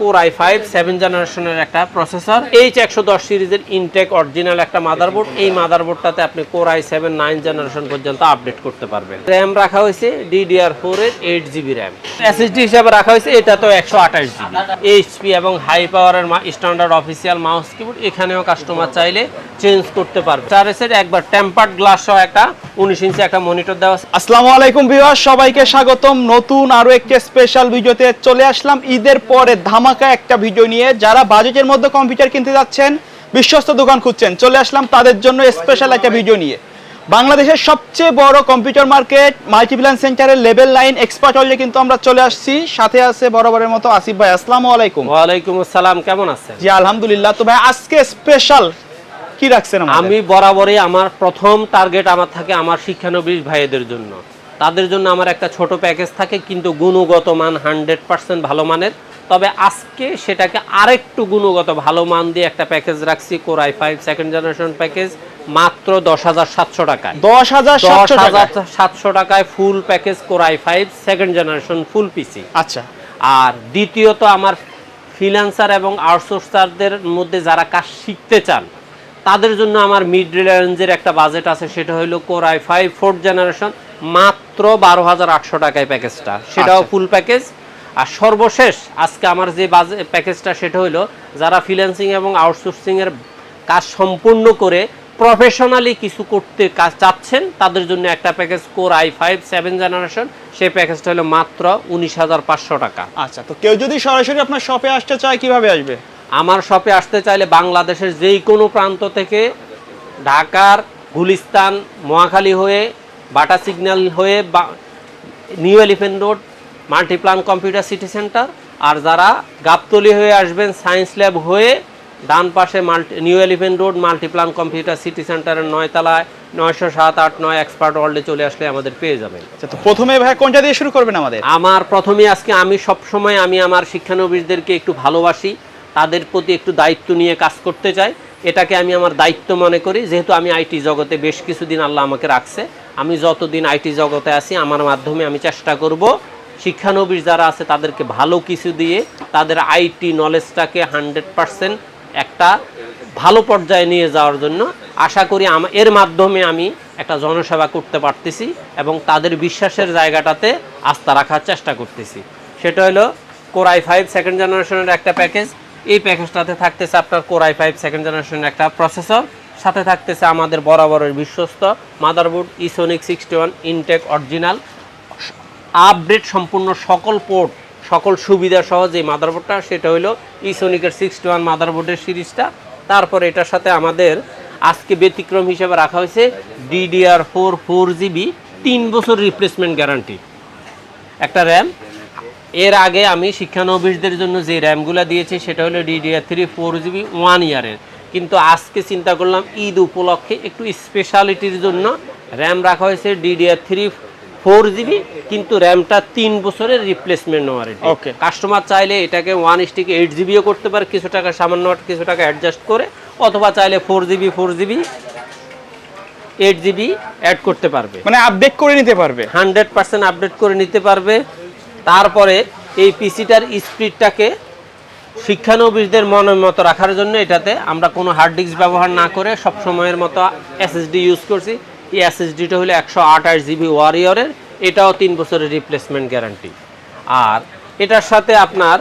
Core i five seven জেনারেশনের একটা processor H একশো দশ সিরিজের ইনটেক অরিজিনাল একটা মাদারবোর্ড এই মাদারবোর্ডটাতে আপনি core i seven nine generation পর্যন্ত আপডেট করতে পারবেন। র্যাম রাখা হয়েছে ডিডিআর ফোর এর এইট জিবি র্যাম এসএসডি হিসাবে রাখা হয়েছে, এটা তো একশো আঠাশ জিবি এইচপি এবং হাই পাওয়ারের স্ট্যান্ডার্ড অফিসিয়াল মাউস কিবোর্ড এখানেও কাস্টমার চাইলে চেঞ্জ করতে পারবে। চার এসের একবার টেম্পার্ড গ্লাস সহ একটা উনিশ ইঞ্চি একটা মনিটর দেওয়া আছে। আসসালামু আলাইকুম ভিউয়ার সবাইকে স্বাগতম। নতুন আরও একটি স্পেশাল ভিডিওতে চলে আসলাম। ঈদের পরে ধামাকা একটা ভিডিও নিয়ে যারা বাজেটের মধ্যে কম্পিউটার কিনতে যাচ্ছেন বিশ্বস্ত দোকান খুঁজছেন চলে আসলাম তাদের জন্য স্পেশাল একটা ভিডিও নিয়ে। বাংলাদেশের সবচেয়ে বড় কম্পিউটার মার্কেট মাল্টিপ্ল্যান সেন্টারের লেভেল লাইন এক্সপার্ট হলে কিন্তু আমরা চলে আসছি। সাথে আছে বরাবরের মতো আসিফ ভাই আসসালামু আলাইকুম। ওয়ালাইকুম আসসালাম কেমন আছেন? জি আলহামদুলিল্লাহ। তো ভাই আজকে স্পেশাল কি রাখছেন? আমি বরাবরই আমার প্রথম টার্গেট আমার থাকে আমার শিক্ষানবিশ ভাইদের জন্য। তাদের জন্য আমার একটা ছোট প্যাকেজ থাকে কিন্তু গুণগত মান হান্ড্রেড পার্সেন্ট ভালো মানের। তবে আজকে সেটাকে আরেকটু গুণগত ভালো মান দিয়ে একটা প্যাকেজ রাখছি core i five second generation package মাত্র দশ হাজার সাতশো টাকায়। দশ হাজার দশ সাতশো টাকা হাজার সাতশো টাকায় full package core i five second generation full PC. আচ্ছা। আর দ্বিতীয়ত আমার ফ্রিল্যান্সার এবং আউটসোর্সারদের মধ্যে যারা কাজ শিখতে চান তাদের জন্য আমার মিড রেঞ্জের একটা বাজেট আছে সেটা হলো core i five fourth generation মাত্র বারো হাজার আটশো টাকায় প্যাকেজটা। সেটাও আচ্ছা। Full package. আর সর্বশেষ আজকে আমার যে বাজে প্যাকেজটা সেটা হলো যারা ফ্রিল্যান্সিং এবং আউটসোর্সিংয়ের কাজ সম্পূর্ণ করে প্রফেশনালি কিছু করতে কাজ চাচ্ছেন তাদের জন্য একটা package core i five seven generation সেই প্যাকেজটা হলো মাত্র উনিশ হাজার পাঁচশো টাকা। আচ্ছা তো কেউ যদি সরাসরি আপনার শপে আসতে চায় কীভাবে আসবে? আমার শপে আসতে চাইলে বাংলাদেশের যেই কোনো প্রান্ত থেকে ঢাকার গুলিস্তান মহাখালী হয়ে বাটা সিগন্যাল হয়ে বা New Elephant Road Multiplan Computer City Centre আর যারা গাবতলি হয়ে আসবেন সায়েন্স ল্যাব হয়ে ডান পাশে multi New Elephant Road Multiplan Computer City সেন্টারের নয়তলায় নয়শো সাত আট নয় এক্সপার্ট ওয়ার্ল্ডে চলে আসলে আমাদের পেয়ে যাবেন। আচ্ছা তো প্রথমে ভাই কোনটা দিয়ে শুরু করবেন আমাদের? আমার প্রথমে আজকে আমি সব সময় আমি আমার শিক্ষানবিশদেরকে একটু ভালোবাসি তাদের প্রতি একটু দায়িত্ব নিয়ে কাজ করতে চাই এটাকে আমি আমার দায়িত্ব মনে করি যেহেতু আমি আইটি জগতে বেশ কিছুদিন আল্লাহ আমাকে রাখছে আমি যতদিন আইটি জগতে আছি আমার মাধ্যমে আমি চেষ্টা করব শিক্ষানবিশ যারা আছে, তাদেরকে ভালো কিছু দিয়ে তাদের আইটি নলেজটাকে হান্ড্রেড পারসেন্ট একটা ভালো পর্যায়ে নিয়ে যাওয়ার জন্য আশা করি এর মাধ্যমে আমি একটা জনসেবা করতে পারতেছি এবং তাদের বিশ্বাসের জায়গাটাতে আস্থা রাখার চেষ্টা করতেছি। সেটা হলো কোরআই ফাইভ সেকেন্ড জেনারেশনের একটা প্যাকেজ এই প্যাকেজটাতে থাকতেছে আপনার কোরআই ফাইভ সেকেন্ড জেনারেশনের একটা প্রসেসর সাথে থাকতেছে আমাদের বরাবরের বিশ্বস্ত motherboard Esonic sixty one intact original update সম্পূর্ণ সকল পোর্ট, সকল সুবিধা সহ যে মাদারবোর্ডটা, সেটা হলো ইসোনিকের সিক্সটি ওয়ান মাদারবোর্ডের সিরিজটা। তারপর এটার সাথে আমাদের আজকে ব্যতিক্রম হিসেবে রাখা হয়েছে ডিডিআর ফোর ফোর জিবি তিন বছর রিপ্লেসমেন্ট গ্যারান্টি একটা র্যাম এর আগে আমি শিক্ষানবিশদের জন্য যে র্যামগুলো দিয়েছি, সেটা হলো DDR three four GB one ইয়ারের কিন্তু আজকে চিন্তা করলাম ঈদ উপলক্ষে একটু স্পেশালিটির জন্য র্যাম রাখা হয়েছে ডিডিআর থ্রি ফোর জিবি কিন্তু র্যামটা তিন বছরের রিপ্লেসমেন্ট ওয়ারেন্টি ওকে কাস্টমার চাইলে এটাকে ওয়ান স্টিক এইট জিবিও করতে পারে কিছু টাকা সামান্য কিছু টাকা অ্যাডজাস্ট করে অথবা চাইলে four GB four GB eight GB add করতে পারবে। মানে আপডেট করে নিতে পারবে। হান্ড্রেড পার্সেন্ট আপডেট করে নিতে পারবে। তারপরে এই পিসিটার স্পিডটাকে শিক্ষানবিশদের মনের মতো রাখার জন্য এটাতে আমরা কোনো হার্ড ডিস্ক ব্যবহার না করে সব সময়ের মতো এসএসডি ইউজ করছি। এই এসএসডিটা হলো একশো আঠাশ জিবি ওয়ারিয়রের এটাও তিন বছরের রিপ্লেসমেন্ট গ্যারান্টি আর এটার সাথে আপনার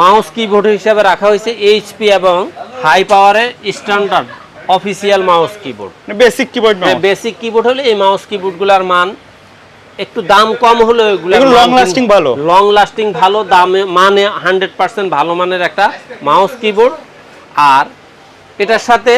মাউস কিবোর্ড হিসাবে রাখা হয়েছে এইচপি এবং হাই পাওয়ারের standard official mouse keyboard basic keyboard basic keyboard হলে এই মাউস কিবোর্ডগুলোর মান একটু দাম কম হলো এগুলো long lasting ভালো। লং লাস্টিং ভালো দামে মানে হান্ড্রেড পার্সেন্ট ভালো মানের একটা মাউস কিবোর্ড আর এটার সাথে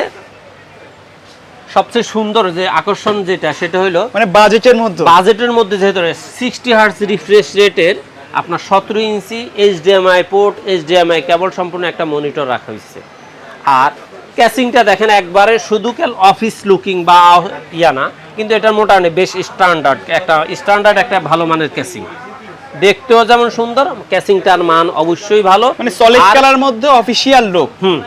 সবচেয়ে সুন্দর যে আকর্ষণ যেটা সেটা হলো মানে বাজেটের মধ্যে। বাজেটের মধ্যে যেহেতু সিক্সটি হার্স রিফ্রেশ রেটের আপনার সতেরো inch HDMI port HDMI cable সম্পূর্ণ একটা মনিটর রাখা হয়েছে আর ক্যাসিংটা দেখেন একবারে শুধু কেল অফিস লুকিং বা ইয়া না কিন্তু এটার মোটামুটি বেশ স্ট্যান্ডার্ড একটা স্ট্যান্ডার্ড একটা ভালো মানের ক্যাসিং দেখতেও যেমন সুন্দর ক্যাসিংটার মান অবশ্যই ভালো। মানে সলিড কালার মধ্যে অফিসিয়াল লুক হুম।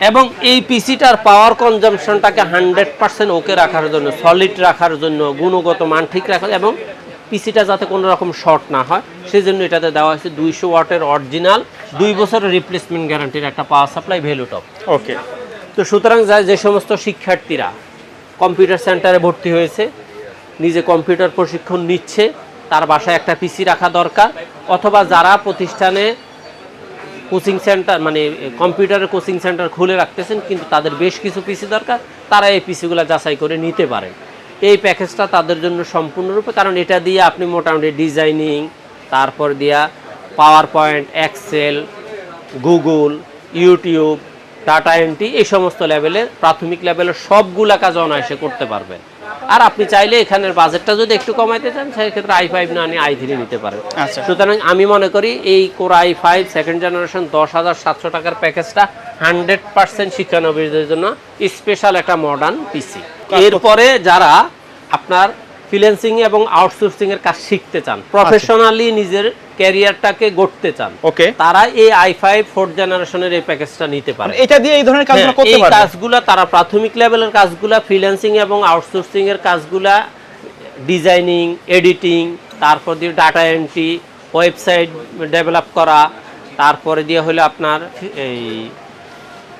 এবং এই পিসিটার পাওয়ার কনজামশনটাকে হান্ড্রেড পার্সেন্ট ওকে রাখার জন্য সলিড রাখার জন্য গুণগত মান ঠিক রাখার এবং পিসিটা যাতে কোনো রকম শর্ট না হয় সেই জন্য এটাতে দেওয়া হয়েছে দুইশো ওয়াটের অরিজিনাল দুই বছরের রিপ্লেসমেন্ট গ্যারান্টির একটা power supply value top okay তো সুতরাং যা যে সমস্ত শিক্ষার্থীরা কম্পিউটার সেন্টারে ভর্তি হয়েছে নিজে কম্পিউটার প্রশিক্ষণ নিচ্ছে তার বাসায় একটা পিসি রাখা দরকার অথবা যারা প্রতিষ্ঠানে কোচিং সেন্টার মানে কম্পিউটারের কোচিং সেন্টার খুলে রাখতেছেন, কিন্তু তাদের বেশ কিছু পিসি দরকার, তারা এই পিসিগুলো যাচাই করে নিতে পারেন। এই প্যাকেজটা তাদের জন্য সম্পূর্ণরূপে, কারণ এটা দিয়ে আপনি মোটামুটি ডিজাইনিং, তারপর দিয়া PowerPoint Excel, Google, YouTube data entry, এই সমস্ত লেভেলের, প্রাথমিক লেভেলের সবগুলা কাজ অনায়াসে করতে পারবেন। আর আপনি চাইলে এখানের বাজেটটা যদি একটু কমাইতে চান সেক্ষেত্রে আই ফাইভ না নিয়ে আই থ্রি নিতে পারেন। আচ্ছা। সুতরাং আমি মনে করি এই core i five second generation দশ হাজার সাতশো টাকার প্যাকেজটা হান্ড্রেড পার্সেন্ট শিক্ষানবীদের জন্য স্পেশাল একটা মডার্ন পিসি এরপরে যারা আপনার ফ্রিল্যান্সিং এবং আউটসোর্সিং এর কাজ শিখতে চান প্রফেশনালি নিজের ক্যারিয়ারটাকে গড়তে চান ওকে। তারা এই আই ফাইভ ফোর্থ জেনারেশনের এই প্যাকেজটা নিতে পারে। এটা দিয়ে এই ধরনের কাজগুলো হ্যাঁ, করতে এই পারবে। কাজগুলা তারা প্রাথমিক লেভেলের কাজগুলা ফ্রিল্যান্সিং এবং আউটসোর্সিং এর কাজগুলা ডিজাইনিং এডিটিং তারপর দিয়ে ডাটা এন্ট্রি ওয়েবসাইট ডেভেলপ করা তারপরে দিয়ে হলো আপনার এই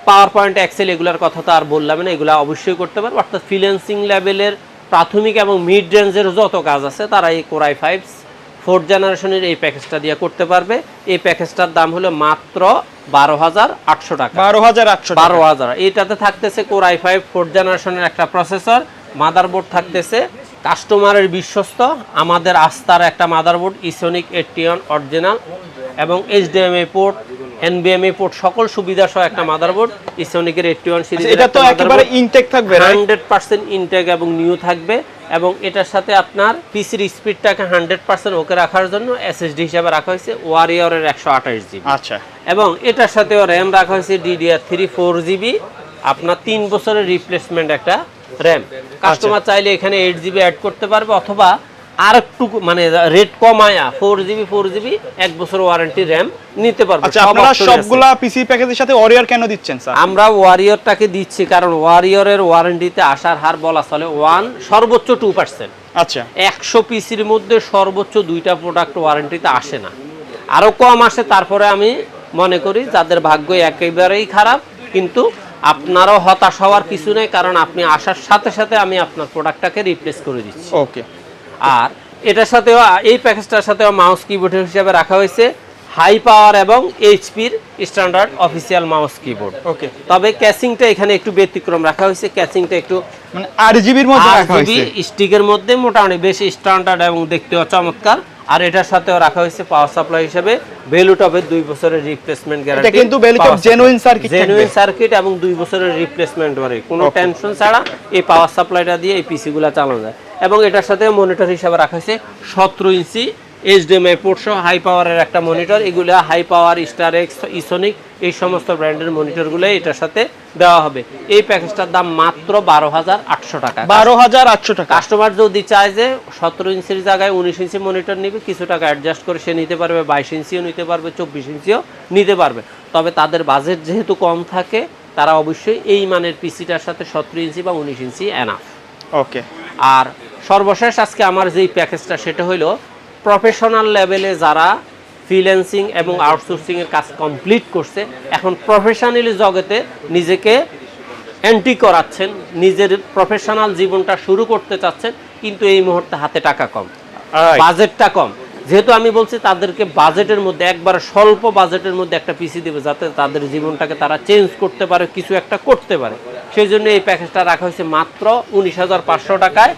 পাওয়ার পয়েন্ট এক্সেল এগুলোর কথা তো আর বললাম না এগুলো অবশ্যই করতে পারবে। অর্থাৎ ফ্রিল্যান্সিং লেভেলের প্রাথমিক এবং মিড রেঞ্জের যত কাজ আছে তারা এই কোরাই ফাইভ ফোর্থ জেনারেশনের এই প্যাকেজটা দিয়ে করতে পারবে। এই প্যাকেজটার দাম হলো মাত্র বারো হাজার আটশো টাকা। বারো হাজার আটশো বারো হাজার। এটাতে থাকতেছে কোর আই ফাইভ ফোর্থ জেনারেশনের একটা প্রসেসর মাদারবোর্ড থাকতেছে। কাস্টমারের বিশ্বস্ত আমাদের আস্থার একটা মাদারবোর্ড ইসোনিক এটিয়ন অরিজিনাল এবং এইচডিএমআই পোর্ট এনবিএমআই পোর্ট সকল সুবিধা সহ একটা মাদারবোর্ড ইসোনিকের এইটিওয়ান সিরিজ এটা তো একেবারে ইনটেক থাকবে right? হান্ড্রেড পার্সেন্ট ইনটেক এবং নিউ থাকবে এবং এটার সাথে আপনার পিসির স্পিডটাকে হান্ড্রেড পার্সেন্ট ওকে রাখার জন্য এসএসডি হিসাবে রাখা হয়েছে ওয়ারিয়রের একশো আঠাশ জিবি। আচ্ছা। এবং এটার সাথেও র্যাম রাখা হয়েছে ডিডিআর থ্রি ফোর জিবি আপনার তিন বছরের রিপ্লেসমেন্ট একটা র্যাম কাস্টমার চাইলে এখানে এইট জিবি অ্যাড করতে পারবে অথবা আর একটু মানে রেট কমায়া ফোর জিবি ফোর জিবি এক বছর ওয়ারেন্টি র্যাম নিতে পারবে। আচ্ছা সব আপনারা সবগুলা পিসি প্যাকেজের সাথে ওরিয়র কেন দিচ্ছেন স্যার আমরা ওয়ারিয়রটাকে দিচ্ছি কারণ ওয়ারিয়রের ওয়ারেন্টিতে আসার হার বলা চলে ওয়ান সর্বোচ্চ টু পার্সেন্ট আচ্ছা। একশো পিসির মধ্যে সর্বোচ্চ দুইটা প্রোডাক্ট ওয়ারেন্টিতে আসে না। আরও কম আসে তারপরে আমি মনে করি যাদের ভাগ্য একেবারেই খারাপ কিন্তু আপনারও হতাশ হওয়ার কিছু নেই কারণ আপনি আসার সাথে সাথে আমি আপনার প্রোডাক্টটাকে রিপ্লেস করে দিচ্ছি। ওকে আর এটার সাথেও এই প্যাকেজটার সাথেও মাউস কিবোর্ড হিসেবে রাখা হয়েছে। হাই পাওয়ার এবং এইচপির standard official mouse keyboard okay তবে ক্যাচিংটা এখানে একটু ব্যতিক্রম রাখা হয়েছে। ক্যাচিংটা একটু মানে আট জিবির মধ্যে রাখা হয়েছে? স্টিকের মধ্যে মোটামুটি বেশি স্ট্যান্ডার্ড এবং দেখতেও চমৎকার। আর এটার সাথেও রাখা হয়েছে পাওয়ার সাপ্লাই হিসেবে। ভ্যালুটপের দুই বছরের রিপ্লেসমেন্ট গ্যারান্টি কিন্তু Velutop genuine circuit genuine circuit এবং দুই বছরের রিপ্লেসমেন্ট ওয়ারে কোনো টেনশন ছাড়া এই পাওয়ার সাপ্লাইটা দিয়ে এই পিসি গুলা চালানো যায়। এবং এটার সাথে মনিটর হিসাবে রাখা হয়েছে সতেরো ইঞ্চি এইচডিএমআই পোর্ট সহ হাই পাওয়ারের একটা মনিটর এগুলো high power star X Esonic এই সমস্ত ব্র্যান্ডের মনিটরগুলো এটার সাথে দেওয়া হবে। এই প্যাকেজটার দাম মাত্র বারো হাজার আটশো টাকা। বারো হাজার আটশো টাকা। কাস্টমার যদি চায় যে সতেরো ইঞ্চির জায়গায় উনিশ ইঞ্চি মনিটর নিবে কিছু টাকা অ্যাডজাস্ট করে সে নিতে পারবে বাইশ ইঞ্চিও নিতে পারবে চব্বিশ ইঞ্চিও নিতে পারবে। তবে তাদের বাজেট যেহেতু কম থাকে তারা অবশ্যই এই মানের পিসিটার সাথে সতেরো ইঞ্চি বা উনিশ ইঞ্চি এনাফ ওকে আর সর্বশেষ আজকে আমার যেই প্যাকেজটা সেটা হলো প্রফেশনাল লেভেলে যারা ফ্রিল্যান্সিং এবং আউটসোর্সিংয়ের কাজ কমপ্লিট করছে এখন প্রফেশনালি জগতে নিজেকে এন্ট্রি করাচ্ছেন নিজের প্রফেশনাল জীবনটা শুরু করতে চাচ্ছেন কিন্তু এই মুহূর্তে হাতে টাকা কম বাজেটটা কম। যেহেতু আমি বলছি তাদেরকে বাজেটের মধ্যে একবার স্বল্প বাজেটের মধ্যে একটা পিসি দেবে যাতে তাদের জীবনটাকে তারা চেঞ্জ করতে পারে কিছু একটা করতে পারে। সেই জন্য এই প্যাকেজটা রাখা হয়েছে মাত্র উনিশ হাজার পাঁচশো টাকায়।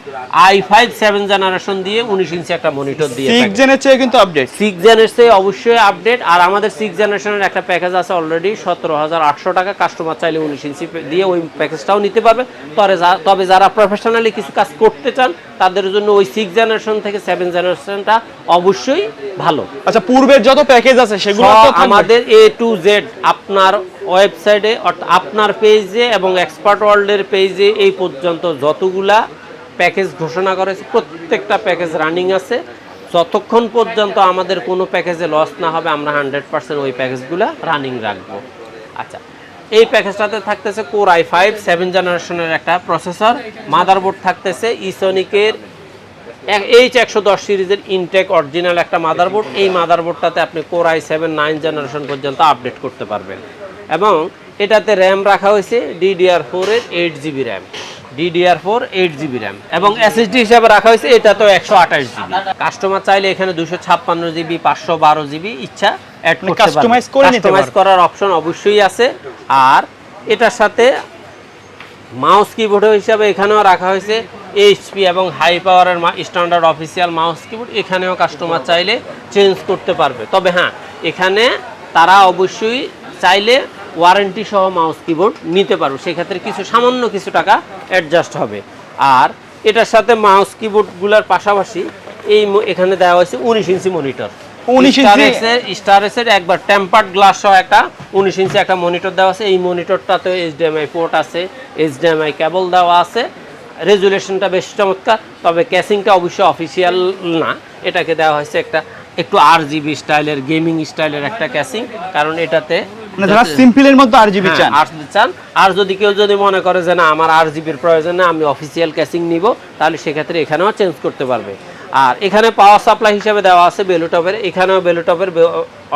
আই ফাইভ সেভেন জেনারেশন দিয়ে উনিশ ইঞ্চি একটা মনিটর দিয়ে সিক্স জেনের চেয়ে কিন্তু আপডেট সিক্স জেনের চেয়ে অবশ্যই আপডেট আর আমাদের সিক্স জেনারেশনের একটা প্যাকেজ আছে অলরেডি সতেরো হাজার আটশো টাকা। কাস্টমার চাইলে উনিশ ইঞ্চি দিয়ে ওই প্যাকেজটাও নিতে পারবে। তবে তবে যারা প্রফেশনালি কিছু কাজ করতে চান তাদের জন্য ওই সিক্স জেনারেশন থেকে সেভেন জেনারেশনটা অবশ্যই ভালো। আচ্ছা পূর্বের যত প্যাকেজ আছে সেগুলো তো আমাদের এ টু জেড আপনার ওয়েবসাইটে অর্থাৎ আপনার পেজে এবং এক্সপার্ট ওয়ার্ল্ডের পেজে এই পর্যন্ত যতগুলা প্যাকেজ ঘোষণা করেছে প্রত্যেকটা প্যাকেজ রানিং আছে। যতক্ষণ পর্যন্ত আমাদের কোনো প্যাকেজে লস না হবে আমরা হান্ড্রেড পার্সেন্ট ওই প্যাকেজগুলো রানিং রাখব। আচ্ছা এই প্যাকেজটাতে থাকতেছে কোর আই ফাইভ সেভেন জেনারেশনের একটা প্রসেসর মাদারবোর্ড থাকতেছে ইসোনিকের এইচ একশো দশ সিরিজের ইনটেক অরিজিনাল একটা মাদারবোর্ড এই মাদারবোর্ডটাতে আপনি core i seven nine generation পর্যন্ত আপডেট করতে পারবেন। এবং এটাতে র্যাম রাখা হয়েছে ডিডিআর ফোরের eight GB RAM DDR four eight GB RAM এবং এসএসডি হিসাবে রাখা হয়েছে এটা তো একশো আঠাশ জিবি কাস্টমার চাইলে এখানে দুশো ছাপ্পান্ন জিবি পাঁচশো বারো জিবি ইচ্ছা অ্যাড মানে কাস্টমাইজ করার অপশন অবশ্যই আছে। আর এটার সাথে মাউস কিবোর্ড হিসাবে এখানেও রাখা হয়েছে এইচপি এবং হাই পাওয়ারের স্ট্যান্ডার্ড অফিসিয়াল মাউস কিবোর্ড এখানেও কাস্টমার চাইলে চেঞ্জ করতে পারবে। তবে হ্যাঁ এখানে তারা অবশ্যই চাইলে ওয়ারেন্টি সহ মাউস কিবোর্ড নিতে পারবে। সেক্ষেত্রে কিছু সামান্য কিছু টাকা অ্যাডজাস্ট হবে। আর এটার সাথে মাউস কিবোর্ডগুলোর পাশাপাশি এই এখানে দেওয়া হয়েছে উনিশ ইঞ্চি মনিটর 19 ইঞ্চি? স্টার এসের একবার টেম্পার্ড গ্লাস সহ একটা উনিশ ইঞ্চি একটা মনিটর দেওয়া আছে। এই মনিটরটাতে এইচডিএমআই পোর্ট আছে এইচডিএমআই কেবল দেওয়া আছে। রেজুলেশনটা বেশ চমৎকার তবে ক্যাসিংটা অবশ্যই অফিসিয়াল না। এটাকে দেওয়া হয়েছে একটা একটু আর জিবি স্টাইলের গেমিং স্টাইলের একটা ক্যাসিং কারণ এটাতে মানে যারা সিম্পলের মধ্যে আর চান। আর চান। আর যদি কেউ যদি মনে করে যে না আমার আর জিবির প্রয়োজন না আমি অফিসিয়াল ক্যাসিং নিব তাহলে সেক্ষেত্রে এখানেও চেঞ্জ করতে পারবে। আর এখানে পাওয়ার সাপ্লাই হিসাবে দেওয়া আছে বেলুটপের এখানেও বেলুটপের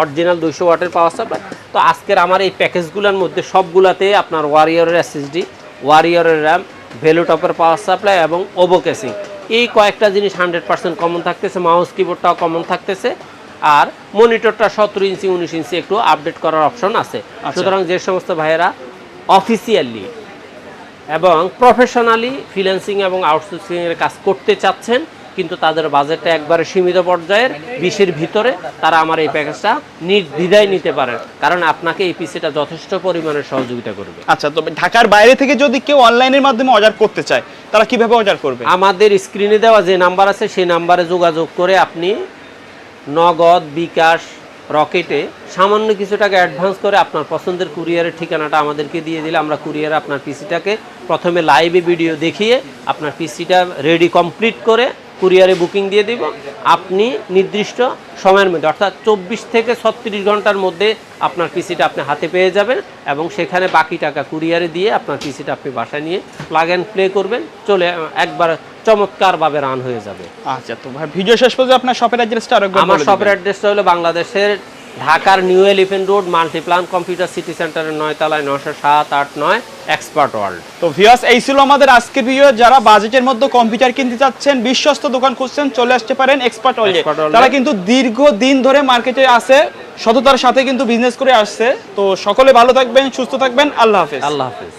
অরিজিনাল দুইশো ওয়াটের পাওয়ার সাপ্লাই তো আজকের আমার এই প্যাকেজগুলোর মধ্যে সবগুলাতে আপনার ওয়ারিয়রের এসএসডি ওয়ারিয়রের র্যাম ভেলুটপের পাওয়ার সাপ্লাই এবং ওবো কেসিং এই কয়েকটা জিনিস হান্ড্রেড পার্সেন্ট কমন থাকতেছে মাউস কিবোর্ডটাও কমন থাকতেছে আর মনিটরটা সতেরো ইঞ্চি উনিশ ইঞ্চি একটু আপডেট করার অপশন আছে। সুতরাং যে সমস্ত ভাইয়েরা অফিসিয়ালি এবং প্রফেশনালি ফ্রিল্যান্সিং এবং আউটসোর্সিংয়ের কাজ করতে চাচ্ছেন কিন্তু তাদের বাজেটটা একবারে সীমিত পর্যায়ের বিশের ভিতরে তারা আমার এই প্যাকেজটা নির্দ্বিধায় নিতে পারেন কারণ আপনাকে এই পিসিটা যথেষ্ট পরিমাণে সহযোগিতা করবে। আচ্ছা তবে ঢাকার বাইরে থেকে যদি কেউ অনলাইনের মাধ্যমে অর্ডার করতে চায় তারা কীভাবে অর্ডার করবে? আমাদের স্ক্রিনে দেওয়া যে নাম্বার আছে সেই নাম্বারে যোগাযোগ করে আপনি নগদ বিকাশ রকেটে সামান্য কিছু টাকা অ্যাডভান্স করে আপনার পছন্দের কুরিয়ারের ঠিকানাটা আমাদেরকে দিয়ে দিলে আমরা কুরিয়ারে আপনার পিসিটাকে প্রথমে লাইভে ভিডিও দেখিয়ে আপনার পিসিটা রেডি কমপ্লিট করে কুরিয়ারে বুকিং দিয়ে দিব আপনি নির্দিষ্ট সময়ের মধ্যে অর্থাৎ চব্বিশ থেকে ছত্রিশ ঘণ্টার মধ্যে আপনার পিসিটা আপনি হাতে পেয়ে যাবেন এবং সেখানে বাকি টাকা কুরিয়ারে দিয়ে আপনার পিসিটা আপনি বাসায় নিয়ে প্লাগ অ্যান্ড প্লে করবেন চলে একবার চমৎকারভাবে রান হয়ে যাবে আচ্ছা তো ভাই ভিডিও শেষ পর্যন্ত আপনার শপের অ্যাড্রেসটা আরেকবার আমার। শপের অ্যাড্রেসটা হলো বাংলাদেশের ঢাকার New Elephant Road Multiplan Computer City সেন্টারের নয়তলায় নশো সাত আট নয় এক্সপার্ট ওয়ার্ল্ড। তো ভিওস এই ছিল আমাদের আজকের ভিডিও। যারা বাজেটের মধ্যে কম্পিউটার কিনতে চাচ্ছেন বিশ্বস্ত দোকান খুঁজছেন চলে আসতে পারেন এক্সপার্ট ওয়ার্ল্ড। তারা কিন্তু দীর্ঘ দিন ধরে মার্কেটে আছে সততার সাথে কিন্তু বিজনেস করে আসছে। তো সকলে ভালো থাকবেন সুস্থ থাকবেন। আল্লাহ হাফেজ। আল্লাহ হাফিজ।